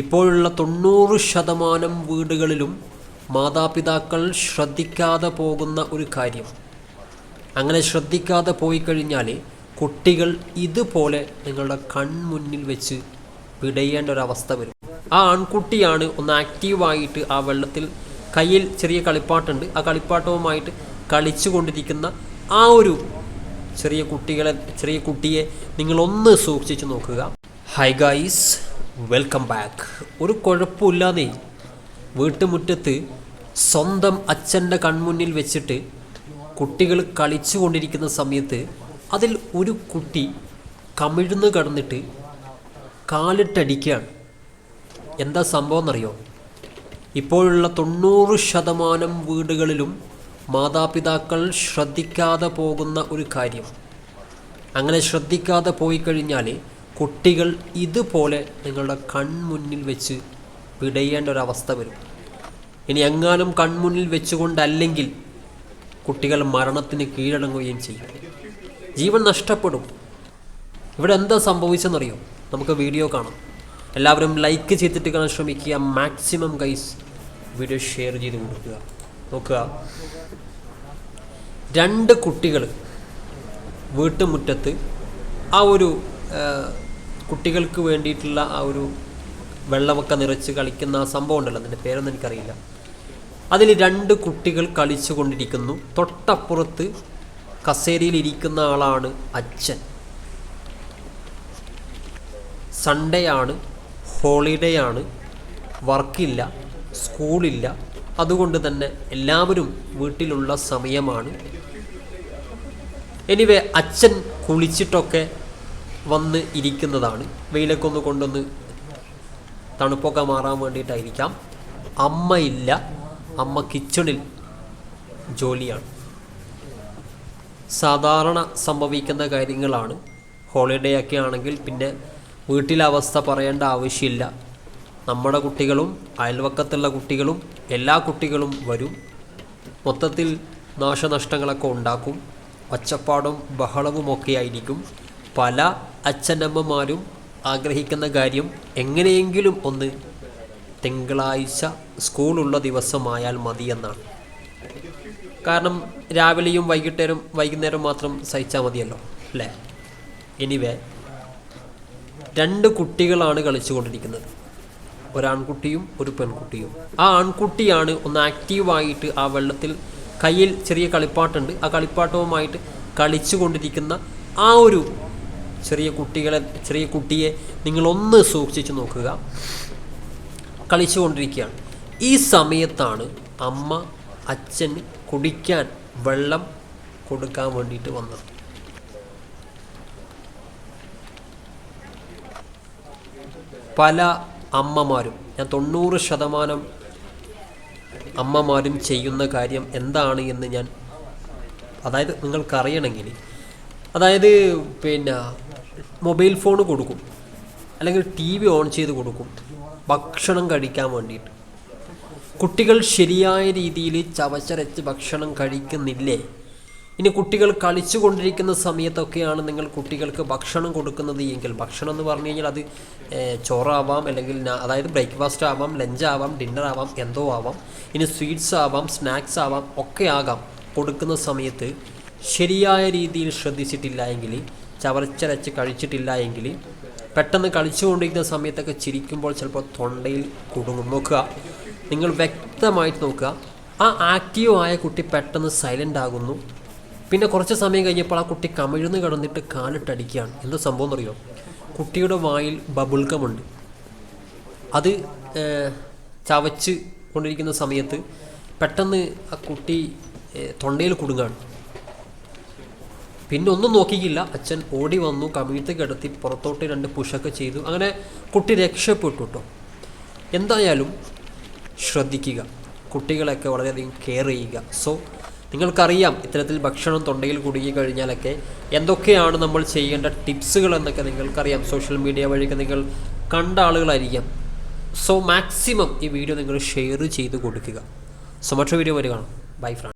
ഇപ്പോഴുള്ള തൊണ്ണൂറ് ശതമാനം വീടുകളിലും മാതാപിതാക്കൾ ശ്രദ്ധിക്കാതെ പോകുന്ന ഒരു കാര്യം. അങ്ങനെ ശ്രദ്ധിക്കാതെ പോയി കഴിഞ്ഞാൽ കുട്ടികൾ ഇതുപോലെ നിങ്ങളുടെ കൺമുന്നിൽ വെച്ച് പിടയേണ്ട ഒരവസ്ഥ വരും. ആ ആൺകുട്ടിയാണ് ഒന്ന് ആക്റ്റീവായിട്ട് ആ വെള്ളത്തിൽ കയ്യിൽ ചെറിയ കളിപ്പാട്ടുണ്ട്. ആ കളിപ്പാട്ടവുമായിട്ട് കളിച്ചു കൊണ്ടിരിക്കുന്ന ആ ഒരു ചെറിയ കുട്ടികളെ ചെറിയ കുട്ടിയെ നിങ്ങളൊന്ന് സൂക്ഷിച്ചു നോക്കുക. ഹൈ ഗൈസ് വെൽക്കം ബാക്ക് ഒരു കുഴപ്പമില്ലാതെ വീട്ടുമുറ്റത്ത് സ്വന്തം അച്ഛന്റെ കൺമുന്നിൽ വെച്ചിട്ട് കുട്ടികൾ കളിച്ചു കൊണ്ടിരിക്കുന്ന സമയത്ത് അതിൽ ഒരു കുട്ടി കമിഴ്ന്ന് കടന്നിട്ട് കാലിട്ടടിക്കുകയാണ്. എന്താ സംഭവം എന്നറിയോ ഇപ്പോഴുള്ള തൊണ്ണൂറ് ശതമാനം വീടുകളിലും മാതാപിതാക്കൾ ശ്രദ്ധിക്കാതെ പോകുന്ന ഒരു കാര്യം. അങ്ങനെ ശ്രദ്ധിക്കാതെ പോയി കഴിഞ്ഞാൽ കുട്ടികൾ ഇതുപോലെ നിങ്ങളുടെ കൺമുന്നിൽ വെച്ച് പിടയേണ്ട ഒരവസ്ഥ വരും. ഇനി എങ്ങാനും കൺമുന്നിൽ വെച്ചുകൊണ്ടല്ലെങ്കിൽ കുട്ടികൾ മരണത്തിന് കീഴടങ്ങുകയും ചെയ്യും. ജീവൻ നഷ്ടപ്പെടും. ഇവിടെ എന്താ സംഭവിച്ചെന്നറിയോ? നമുക്ക് വീഡിയോ കാണാം. എല്ലാവരും ലൈക്ക് ചെയ്തിട്ട് കാണാൻ ശ്രമിക്കുക. മാക്സിമം ഗൈസ് വീഡിയോ ഷെയർ ചെയ്ത് കൊടുക്കുക. നോക്കുക. രണ്ട് കുട്ടികൾ വീട്ടുമുറ്റത്ത് ആ ഒരു കുട്ടികൾക്ക് വേണ്ടിയിട്ടുള്ള ആ ഒരു വെള്ളമൊക്കെ നിറച്ച് കളിക്കുന്ന ആ സംഭവം ഉണ്ടല്ലോ അതിന്റെ പേരൊന്നും എനിക്കറിയില്ല. അതിൽ രണ്ട് കുട്ടികൾ കളിച്ചു കൊണ്ടിരിക്കുന്നു തൊട്ടപ്പുറത്ത് കസേരയിൽ ഇരിക്കുന്ന ആളാണ് അച്ഛൻ. സൺഡേ ആണ് ഹോളിഡേ ആണ് വർക്കില്ല സ്കൂളില്ല അതുകൊണ്ട് തന്നെ എല്ലാവരും വീട്ടിലുള്ള സമയമാണ്. എനിവേ അച്ഛൻ കുളിച്ചിട്ടൊക്കെ വന്ന് ഇരിക്കുന്നതാണ്. വെയിലൊക്കെ ഒന്ന് കൊണ്ടൊന്ന് തണുപ്പൊക്കെ മാറാൻ വേണ്ടിയിട്ടായിരിക്കാം. അമ്മയില്ല അമ്മ കിച്ചണിൽ ജോലിയാണ്. സാധാരണ സംഭവിക്കുന്ന കാര്യങ്ങളാണ്. ഹോളിഡേ ഒക്കെ ആണെങ്കിൽ പിന്നെ വീട്ടിലെ അവസ്ഥ പറയേണ്ട ആവശ്യമില്ല. നമ്മുടെ കുട്ടികളും അയൽവക്കത്തുള്ള കുട്ടികളും എല്ലാ കുട്ടികളും വരും. മൊത്തത്തിൽ നാശനഷ്ടങ്ങളൊക്കെ ഉണ്ടാക്കും. ഒച്ചപ്പാടും ബഹളവുമൊക്കെ ആയിരിക്കും. പല അച്ഛനമ്മമാരും ആഗ്രഹിക്കുന്ന കാര്യം എങ്ങനെയെങ്കിലും ഒന്ന് തിങ്കളാഴ്ച സ്കൂളുള്ള ദിവസമായാൽ മതിയെന്നാണ്. കാരണം രാവിലെയും വൈകിട്ടേരും വൈകുന്നേരം മാത്രം സഹിച്ചാൽ മതിയല്ലോ അല്ലേ? എനിവേ രണ്ട് കുട്ടികളാണ് കളിച്ചുകൊണ്ടിരിക്കുന്നത്. ഒരാൺകുട്ടിയും ഒരു പെൺകുട്ടിയും. ആ ആൺകുട്ടിയാണ് ഒന്ന് ആക്റ്റീവായിട്ട് ആ വെള്ളത്തിൽ കയ്യിൽ ചെറിയ കളിപ്പാട്ടുണ്ട്. ആ കളിപ്പാട്ടവുമായിട്ട് കളിച്ചു കൊണ്ടിരിക്കുന്ന ആ ഒരു ചെറിയ കുട്ടികളെ ചെറിയ കുട്ടിയെ നിങ്ങളൊന്ന് സൂക്ഷിച്ച് നോക്കുക. കളിച്ചുകൊണ്ടിരിക്കുകയാണ്. ഈ സമയത്താണ് അമ്മ അച്ഛന് കുടിക്കാൻ വെള്ളം കൊടുക്കാൻ വേണ്ടിയിട്ട് വന്നത്. പല അമ്മമാരും ഞാൻ തൊണ്ണൂറ് ശതമാനം അമ്മമാരും ചെയ്യുന്ന കാര്യം എന്താണ് എന്ന് ഞാൻ അതായത് നിങ്ങൾക്കറിയണമെങ്കിൽ അതായത് പിന്നെ മൊബൈൽ ഫോൺ കൊടുക്കും. അല്ലെങ്കിൽ ടി വി ഓൺ ചെയ്ത് കൊടുക്കും. ഭക്ഷണം കഴിക്കാൻ വേണ്ടിയിട്ട്. കുട്ടികൾ ശരിയായ രീതിയിൽ ചവച്ചരച്ച് ഭക്ഷണം കഴിക്കുന്നില്ലേ? ഇനി കുട്ടികൾ കളിച്ചു കൊണ്ടിരിക്കുന്ന സമയത്തൊക്കെയാണ് നിങ്ങൾ കുട്ടികൾക്ക് ഭക്ഷണം കൊടുക്കുന്നത് എങ്കിൽ. ഭക്ഷണം എന്ന് പറഞ്ഞു കഴിഞ്ഞാൽ അത് ചോറാവാം അല്ലെങ്കിൽ അതായത് ബ്രേക്ക്ഫാസ്റ്റ് ആവാം ലഞ്ച് ആവാം ഡിന്നർ ആവാം എന്തോ ആവാം. ഇനി സ്വീറ്റ്സ് ആവാം സ്നാക്സ് ആവാം ഒക്കെ ആകാം. കൊടുക്കുന്ന സമയത്ത് ശരിയായ രീതിയിൽ ശ്രദ്ധിച്ചിട്ടില്ല എങ്കിൽ ചവച്ചരച്ച് കഴിച്ചിട്ടില്ല എങ്കിൽ പെട്ടെന്ന് കളിച്ചുകൊണ്ടിരിക്കുന്ന സമയത്തൊക്കെ ചിരിക്കുമ്പോൾ ചിലപ്പോൾ തൊണ്ടയിൽ കുടുങ്ങും. നോക്കുക. നിങ്ങൾ വ്യക്തമായിട്ട് നോക്കുക. ആ ആക്റ്റീവ് ആയ കുട്ടി പെട്ടെന്ന് സൈലന്റ് ആകുന്നു. പിന്നെ കുറച്ച് സമയം കഴിഞ്ഞപ്പോൾ ആ കുട്ടി കമിഴ്ന്ന് കിടന്നിട്ട് കാലിട്ടടിക്കുകയാണ്. എന്താ സംഭവം എന്നറിയോ? കുട്ടിയുടെ വായിൽ ബബിൾഗമുണ്ട്. അത് ചവച്ച് കൊണ്ടിരിക്കുന്ന സമയത്ത് പെട്ടെന്ന് ആ കുട്ടി തൊണ്ടയിൽ കുടുങ്ങാണ് പിന്നെ ഒന്നും നോക്കിയില്ല. അച്ഛൻ ഓടി വന്നു കമിഴ്ത്ത് കിടത്തി പുറത്തോട്ട് രണ്ട് പുഷൊക്കെ ചെയ്തു. അങ്ങനെ കുട്ടി രക്ഷപ്പെട്ടു കേട്ടോ എന്തായാലും ശ്രദ്ധിക്കുക. കുട്ടികളെയൊക്കെ വളരെയധികം കെയർ ചെയ്യുക. സോ നിങ്ങൾക്കറിയാം ഇത്തരത്തിൽ ഭക്ഷണം തൊണ്ടയിൽ കുടുങ്ങി കഴിഞ്ഞാലൊക്കെ എന്തൊക്കെയാണ് നമ്മൾ ചെയ്യേണ്ട ടിപ്സുകൾ എന്നൊക്കെ നിങ്ങൾക്കറിയാം. സോഷ്യൽ മീഡിയ വഴിയൊക്കെ നിങ്ങൾ കണ്ട ആളുകളായിരിക്കാം. സോ മാക്സിമം ഈ വീഡിയോ നിങ്ങൾ ഷെയർ ചെയ്ത് കൊടുക്കുക. സോ മറ്റൊരു വീഡിയോ വരെ കാണാം. By front